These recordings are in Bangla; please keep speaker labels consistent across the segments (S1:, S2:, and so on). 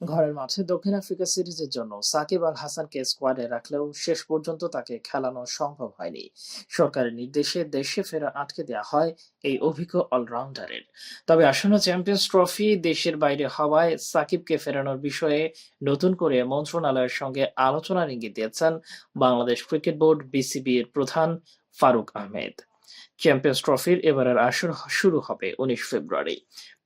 S1: ঘরের মাঠে দক্ষিণ আফ্রিকা সিরিজের জন্য সাকিব আল হাসানকে স্কোয়াডে রাখলেও শেষ পর্যন্ত তাকে খেলানো সম্ভব হয়নি। সরকারের নির্দেশে দেশে ফেরা আটকে দেওয়া হয় এই অভিজ্ঞ অলরাউন্ডারের। তবে আসন্ন চ্যাম্পিয়ন্স ট্রফি দেশের বাইরে হওয়ায় সাকিবকে ফেরানোর বিষয়ে নতুন করে মন্ত্রণালয়ের সঙ্গে আলোচনার ইঙ্গিত দিয়েছেন বাংলাদেশ ক্রিকেট বোর্ড বিসিবি এর প্রধান ফারুক আহমেদ। চ্যাম্পিয়ন্স ট্রফির এবারের আসর শুরু হবে উনিশ ফেব্রুয়ারি।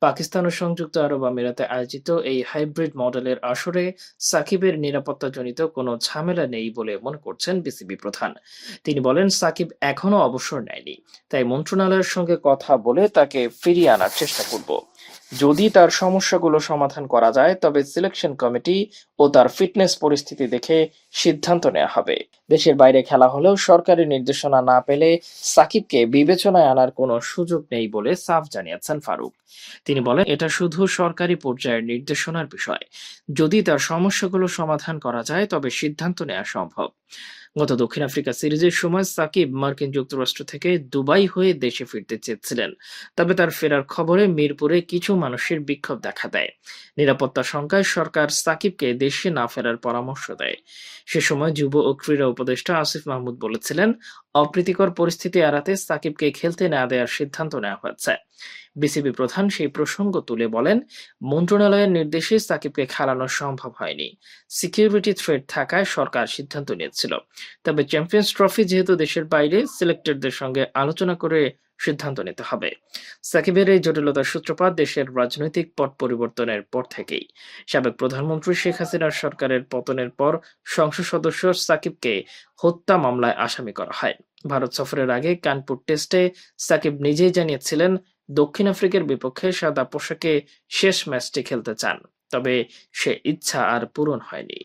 S1: পাকিস্তান ও সংযুক্ত আরব আমিরাতে আয়োজিত এই হাইব্রিড মডেলের আসরে সাকিবের নিরাপত্তাজনিত কোনো ঝামেলা নেই বলে মনে করছেন বিসিবি প্রধান। তিনি বলেন, সাকিব এখনও অবসর নেয়নি, তাই মন্ত্রণালয়ের সঙ্গে কথা বলে তাকে ফিরিয়ে আনার চেষ্টা করব। যদি তার সমস্যাগুলো সমাধান করা যায়, তবে সিলেকশন কমিটি ও তার ফিটনেস পরিস্থিতি দেখে সিদ্ধান্ত নেওয়া হবে। দেশের বাইরে খেলা হলেও সরকারি নির্দেশনা না পেলে সাকিবকে বিবেচনায় আনার কোনো সুযোগ নেই বলে সাফ জানিয়েছেন ফারুক। তিনি বলেন, এটা শুধু সরকারি পর্যায়ের নির্দেশনার বিষয়। যদি তার সমস্যাগুলো সমাধান করা যায়, তবে সিদ্ধান্ত নেওয়া সম্ভব। গত দক্ষিণ আফ্রিকা সিরিজের সময় সাকিব মার্কিন যুক্তরাষ্ট্র থেকে দুবাই হয়ে দেশে ফিরতে চেয়েছিলেন। তবে তার ফেরার খবরে মিরপুরে কিছু মানুষের বিক্ষোভ দেখা দেয়। নিরাপত্তা শঙ্কায় সরকার সাকিবকে দেশে না ফেরার পরামর্শ দেয়। সে সময় যুব ও ক্রীড়া উপদেষ্টা আসিফ মাহমুদ বলেছিলেন, অপ্রীতিকর পরিস্থিতি এড়াতে সাকিবকে খেলতে না দেওয়ার সিদ্ধান্ত নেওয়া হয়েছে। বিসিবি প্রধান সেই প্রসঙ্গ তুলে বলেন, মন্ত্রণালয়ের নির্দেশে সাকিবকে খেলানো সম্ভব হয়নি। সিকিউরিটি থ্রেট থাকায় সরকার সিদ্ধান্ত নিয়েছিল। তবে চ্যাম্পিয়ন্স ট্রফি যেহেতু দেশের বাইরে সিলেক্টেডদের সঙ্গে আলোচনা করে সিদ্ধান্ত নিতে হবে। সাকিবের এই জটিলতার সূত্রপাত দেশের রাজনৈতিক পট পরিবর্তনের পর থেকেই। সাবেক প্রধানমন্ত্রী শেখ হাসিনার সরকারের পতনের পর সংসদ সদস্য সাকিবকে হত্যা মামলায় আসামি করা হয়। ভারত সফরের আগে কানপুর টেস্টে সাকিব নিজেই জানিয়েছিলেন, দক্ষিণ আফ্রিকার বিপক্ষে সাদা পোশাকে শেষ ম্যাচটি খেলতে চান। তবে সে ইচ্ছা আর পূরণ হয়নি।